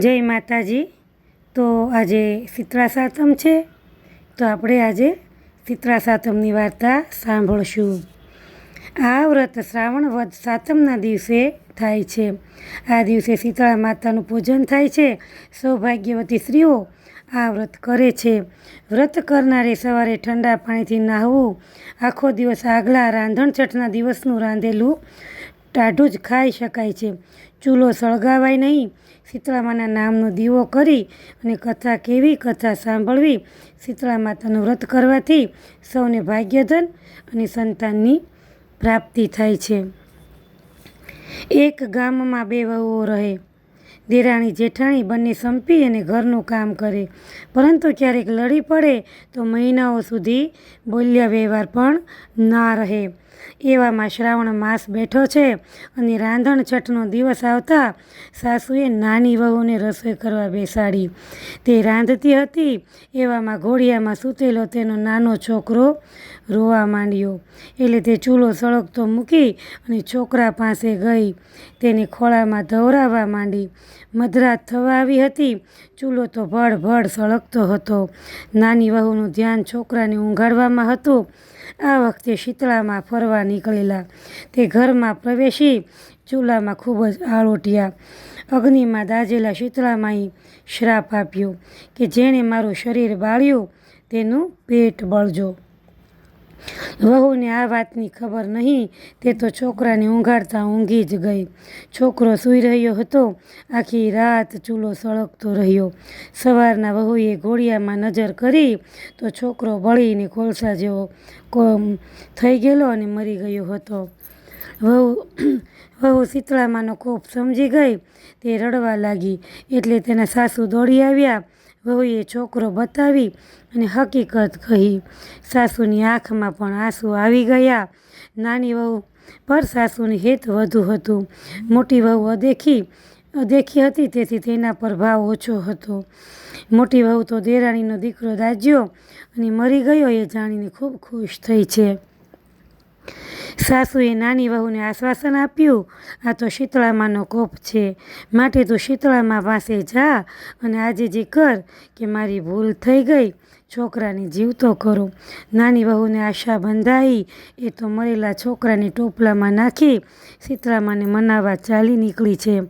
જય માતાજી. તો આજે શીતળા સાતમ છે. તો આપણે આજે શીતળા સાતમની વાર્તા સાંભળશું. આ વ્રત શ્રાવણ વધ સાતમના દિવસે થાય છે. આ દિવસે શીતળા માતાનું પૂજન થાય છે. સૌભાગ્યવતી સ્ત્રીઓ આ વ્રત કરે છે. વ્રત કરનારે સવારે ઠંડા પાણીથી નાહવું, આખો દિવસ આગલા રાંધણછઠના દિવસનું રાંધેલું ટાઢું જ ખાઈ શકાય છે. ચૂલો સળગાવાય નહીં શીતળામાના નામનો દીવો કરી અને કથા કેવી, કથા સાંભળવી શીતળા માતાનું વ્રત કરવાથી સૌને ભાગ્યધન અને સંતાનની પ્રાપ્તિ થાય છે. એક ગામમાં બે વહુઓ રહે. દેરાણી જેઠાણી બંને સંપી અને ઘરનું કામ કરે. પરંતુ ક્યારેક લડી પડે તો મહિનાઓ સુધી બોલ્યા વ્યવહાર પણ ના રહે. એવામાં શ્રાવણ માસ બેઠો છે અને રાંધણ છઠનો દિવસ આવતા સાસુએ નાની વહુને રસોઈ કરવા બેસાડી. તે રાંધતી હતી, એવામાં ઘોડિયામાં સૂતેલો તેનો નાનો છોકરો રોવા માંડ્યો. એટલે તે ચૂલો સળગતો મૂકી અને છોકરા પાસે ગઈ. તેને ખોળામાં ધવરાવવા માંડી. મધરાત થવા આવી હતી, ચૂલો તો ભડ ભડ સળગતો હતો. નાની વહુનું ધ્યાન છોકરાને ઊંઘાડવામાં હતું. આ વખતે શીતળામાં ફરવા નીકળેલા. તે ઘરમાં પ્રવેશી ચૂલામાં ખૂબ જ આળોટ્યા અગ્નિમાં દાજેલા શીતળામાએ શ્રાપ આપ્યો કે જેણે મારું શરીર બાળ્યું, તેનું પેટ બળજો. વહુને આ વાતની ખબર નહીં, તે તો છોકરાને ઊંઘાડતા ઊંઘી જ ગઈ. છોકરો સૂઈ રહ્યો હતો, આખી રાત ચૂલો સળગતો રહ્યો. સવારના વહુએ ઘોડિયામાં નજર કરી, તો છોકરો બળીને કોલસા જેવો થઈ ગયેલો અને મરી ગયો હતો. વહુ વહુ શીતળામાનો કોપ સમજી ગઈ, તે રડવા લાગી, એટલે તેના સાસુ દોડી આવ્યા વહુએ છોકરો બતાવી અને હકીકત કહી. સાસુની આંખમાં પણ આંસુ આવી ગયા. નાની વહુ પર સાસુની હેત વધુ હતું. મોટી વહુ અદેખી અદેખી હતી તેથી તેના પર ભાવ ઓછો હતો. મોટી વહુ તો દેરાણીનો દીકરો દાજ્યો અને મરી ગયો એ જાણીને ખૂબ ખુશ થઈ છે. સાસુએ નાની વહુને આશ્વાસન આપ્યું, આ તો શીતળામાનો કોપ છે. માટે તું શીતળામા પાસે જા અને આજે જે કર કે મારી ભૂલ થઈ ગઈ, છોકરાને જીવતો કરો. નાની વહુને આશા બંધાઈ, એ તો મરેલા છોકરાને ટોપલામાં નાખી શીતળામાને મનાવવા ચાલી નીકળી છે.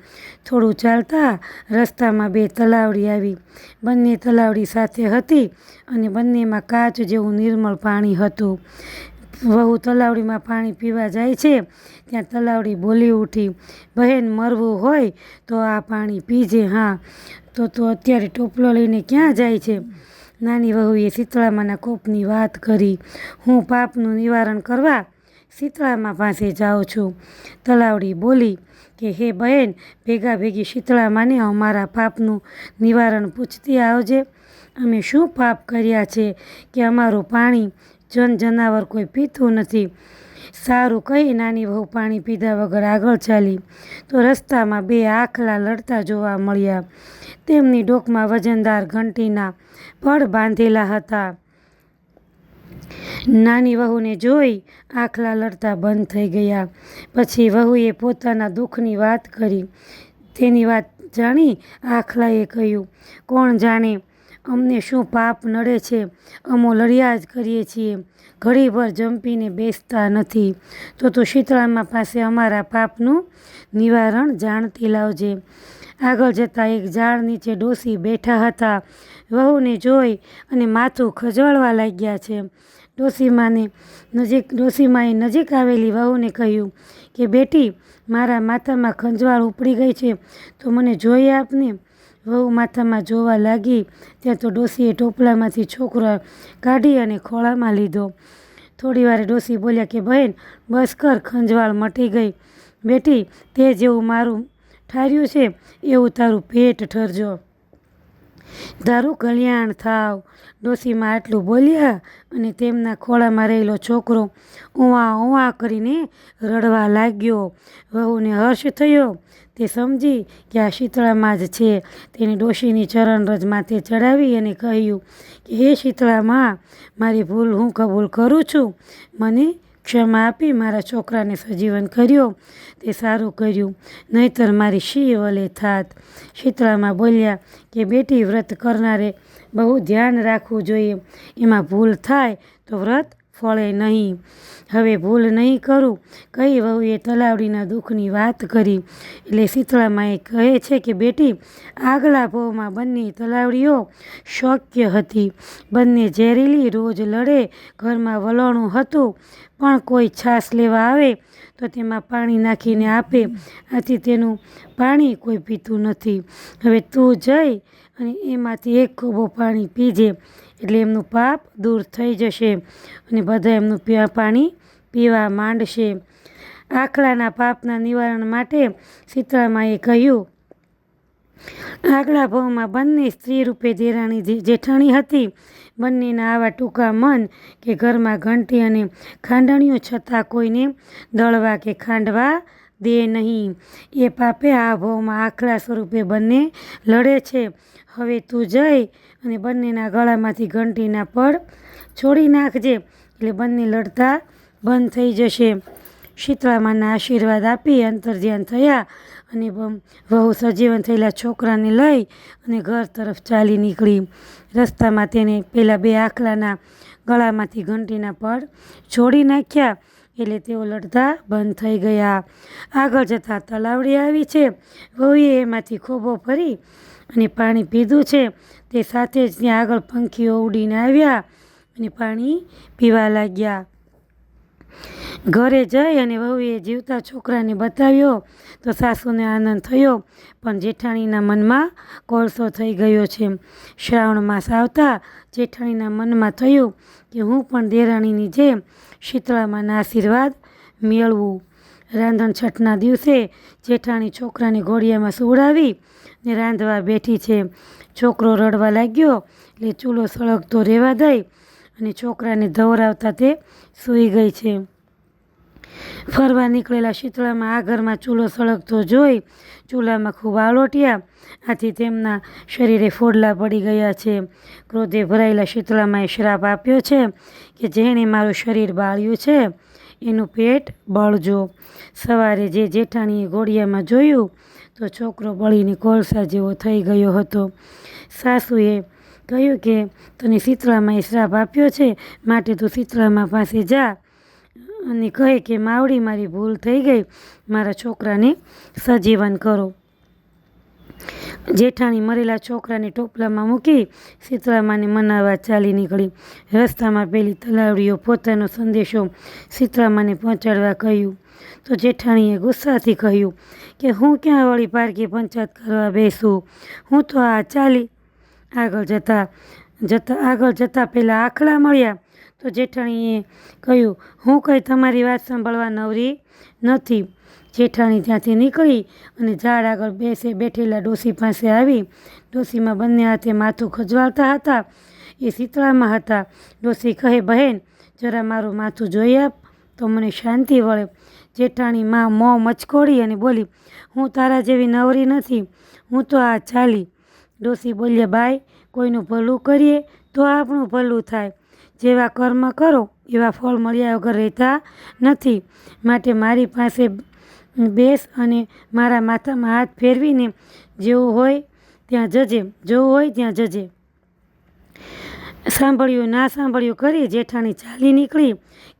થોડું ચાલતા રસ્તામાં બે તલાવડી આવી. બંને તલાવડી સાથે હતી અને બંનેમાં કાચ જેવું નિર્મળ પાણી હતું. વહુ તલાવડીમાં પાણી પીવા જાય છે, ત્યાં તલાવડી બોલી ઉઠી, બહેન, મરવું હોય તો આ પાણી પીજે, હા. તો તો અત્યારે ટોપલો લઈને ક્યાં જાય છે? નાની વહુએ શીતળામાના કોપની વાત કરી, હું પાપનું નિવારણ કરવા શીતળામા પાસે જાઉં છું. તલાવડી બોલી કે, હે બહેન, ભેગા ભેગી શીતળામાને અમારા પાપનું નિવારણ પૂછતી આવજે. અમે શું પાપ કર્યા છે કે અમારું પાણી જન જનાવર કોઈ પીતું નથી. સારું કહી નાની વહુ પાણી પીધા વગર આગળ ચાલી. તો રસ્તામાં બે આખલા લડતા જોવા મળ્યા. તેમની ડોકમાં વજનદાર ઘંટીના પડ બાંધેલા હતા. નાની વહુને જોઈ આખલા લડતા બંધ થઈ ગયા. પછી વહુએ પોતાના દુઃખની વાત કરી. તેની વાત જાણી આખલાએ કહ્યું, કોણ જાણે અમને શું પાપ નડે છે? અમો લડ્યા જ કરીએ છીએ. ઘડીભર જંપીને બેસતા નથી. તો તું શીતળામાં પાસે અમારા પાપનું નિવારણ જાણતી લાવજે. આગળ જતાં એક ઝાડ નીચે ડોસી બેઠા હતા. વહુને જોઈ અને માથું ખજવાળવા લાગ્યા છે. ડોસીમાને નજીક, ડોસીમાએ નજીક આવેલી વહુને કહ્યું કે, બેટી, મારા માથામાં ખંજવાળ ઉપડી ગઈ છે. તો મને જોઈ આપને. વહુ માથામાં જોવા લાગી. ત્યાં તો ડોસીએ ટોપલામાંથી છોકરો કાઢી અને ખોળામાં લીધો. થોડી વાર ડોસી બોલ્યા કે, બહેન, બસ કર, ખંજવાળ મટી ગઈ. બેટી, તે જેવું મારું ઠાર્યું છે, એવું તારું પેટ ઠરજો. તારું કલ્યાણ થાવ. ડોસીમાં આટલું બોલ્યા અને તેમના ખોળામાં રહેલો છોકરો ઉવા ઉવા કરીને રડવા લાગ્યો. વહુને હર્ષ થયો. તે સમજી કે આ શીતળામાં જ છે. તેને ડોશીની ચરણરજ માથે ચડાવી અને કહ્યું કે, હે શીતળામાં, મારી ભૂલ હું કબૂલ કરું છું. મને ક્ષમા આપી મારા છોકરાને સજીવન કર્યો. તે સારું કર્યું. નહીતર મારી શી વલે થાત. શીતળામાં બોલ્યા કે બેટી, વ્રત કરનારે બહુ ધ્યાન રાખવું જોઈએ. એમાં ભૂલ થાય તો વ્રત ફળે નહીં. હવે ભૂલ નહીં કરું. કઈ વહુએ તલાવડીના દુઃખની વાત કરી. એટલે શીતળામાએ કહે છે કે, બેટી, આગલા ભાવમાં બંને તલાવડીઓ શોક્ય હતી. બંને ઝેરીલી રોજ લડે, ઘરમાં વલણું હતું. પણ કોઈ છાશ લેવા આવે તો તેમાં પાણી નાખીને આપે. આથી તેનું પાણી કોઈ પીતું નથી. હવે તું જઈ અને એમાંથી એક ખોબો પાણી પીજે. એટલે એમનું પાપ દૂર થઈ જશે અને બધા એમનું પીવા પાણી પીવા માંડશે. આખલાના પાપના નિવારણ માટે શીતળામાએ કહ્યું, આગલા ભાવમાં બંને સ્ત્રી રૂપે દેરાણી જેઠાણી હતી, બંનેના આવા ટૂંકા મન કે ઘરમાં ઘંટી અને ખાંડણીઓ છતાં કોઈને દળવા કે ખાંડવા દે નહીં. એ પાપે આ ભાવમાં આખલા સ્વરૂપે બંને લડે છે. હવે તું જઈ અને બંનેના ગળામાંથી ઘંટીના પડ છોડી નાખજે. એટલે બંને લડતા બંધ થઈ જશે. શીતળામાના આશીર્વાદ આપી અંતર્ધ્યાન થયા અને વહુ સજીવન થયેલા છોકરાને લઈ અને ઘર તરફ ચાલી નીકળી. રસ્તામાં તેને પહેલાં બે આખલાના ગળામાંથી ઘંટીના પડ છોડી નાખ્યા. એટલે તેઓ લડતા બંધ થઈ ગયા. આગળ જતાં તલાવડી આવી છે. વહુએ એમાંથી ખોબો ફરી અને પાણી પીધું છે. તે સાથે જ ત્યાં આગળ પંખીઓ ઉડીને આવ્યા અને પાણી પીવા લાગ્યા. ઘરે જઈ અને વહુએ જીવતા છોકરાને બતાવ્યો તો સાસુને આનંદ થયો. પણ જેઠાણીના મનમાં કોળસો થઈ ગયો છે. શ્રાવણ માસ આવતા જેઠાણીના મનમાં થયું કે હું પણ દેરાણીની જેમ શીતળામાના આશીર્વાદ મેળવું. રાંધણ છઠના દિવસે જેઠાણી છોકરાને ઘોડિયામાં સુવડાવી ને રાંધવા બેઠી છે. છોકરો રડવા લાગ્યો એટલે ચૂલો સળગતો રહેવા દઈ અને છોકરાને ધવરાવતા તે સૂઈ ગઈ છે. ફરવા નીકળેલા શીતળામાં આ ઘરમાં ચૂલો સળગતો જોઈ ચૂલામાં ખૂબ આલોટ્યા. આથી તેમના શરીરે ફોડલા પડી ગયા છે. ક્રોધે ભરાયેલા શીતળામાં શ્રાપ આપ્યો છે કે જેણે મારું શરીર બાળ્યું છે. એનું પેટ બળજો. સવારે જે જેઠાણીએ ઘોડિયામાં જોયું તો છોકરો બળીને કોલસા જેવો થઈ ગયો હતો. સાસુએ કહ્યું કે, તને શીતળામાં શ્રાપ આપ્યો છે, માટે તું શીતળામાં પાસે જા. અને કહે કે, માવડી મારી ભૂલ થઈ ગઈ, મારા છોકરાને સજીવન કરો. જેઠાણી મરેલા છોકરાને ટોપલામાં મૂકી શીતળામાને મનાવવા ચાલી નીકળી. રસ્તામાં પેલી તલાવડીઓ પોતાનો સંદેશો શીતળામાને પહોંચાડવા કહ્યું. તો જેઠાણીએ ગુસ્સાથી કહ્યું કે, હું ક્યાં વળી પારકી પંચાયત કરવા બેસું? હું તો આ ચાલી આગળ જતાં જતાં આગળ જતાં પહેલાં આખલા મળ્યા. તો જેઠાણીએ કહ્યું, હું કંઈ તમારી વાત સાંભળવા નવરી નથી. જેઠાણી ત્યાંથી નીકળી અને ઝાડ આગળ બેસે બેઠેલા ડોસી પાસે આવી. ડોસીમાં બંને હાથે માથું ખજવાળતા હતા. એ શીતળામાં હતા. ડોસી કહે, બહેન, જરા મારું માથું જોઈ આપ તો મને શાંતિ વળે. જેઠાણી માં મોં મચકોડી અને બોલી, હું તારા જેવી નવરી નથી. હું તો આ ચાલી ડોસી બોલ્યા, બાઈ, કોઈનું ભલું કરીએ તો આપણું ભલું થાય. જેવા કર્મ કરો, એવા ફળ મળ્યા વગર રહેતા નથી. માટે મારી પાસે બેસ અને મારા માથામાં હાથ ફેરવીને જેવું હોય ત્યાં જજે, જવું હોય ત્યાં જજે. સાંભળ્યું, ના સાંભળ્યું કરી જેઠાણી ચાલી નીકળી.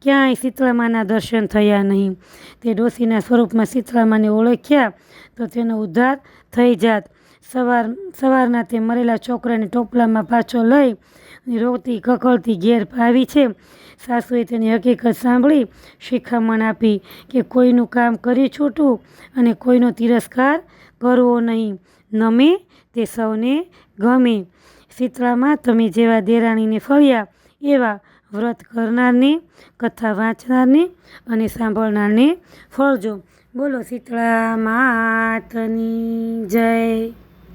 ક્યાંય શીતળામાના દર્શન થયા નહીં. તે ડોસીના સ્વરૂપમાં શીતળામાને ઓળખ્યા તો તેનો ઉદ્ધાર થઈ જાત. સવાર સવારના તે મરેલા છોકરાને ટોપલામાં પાછો લઈ અને રોતી કકળતી ઘેર ભાવી છે. સાસુએ તેની હકીકત સાંભળી શિખામણ આપી કે કોઈનું કામ કરી છૂટવું અને કોઈનો તિરસ્કાર કરવો નહીં. નમે તે સૌને ગમે. શીતળામાં તમે જેવા દેરાણીને ફળ્યા, એવા વ્રત કરનારને, કથા વાંચનારને અને સાંભળનારને ફળજો. બોલો શીતળા માતની જય.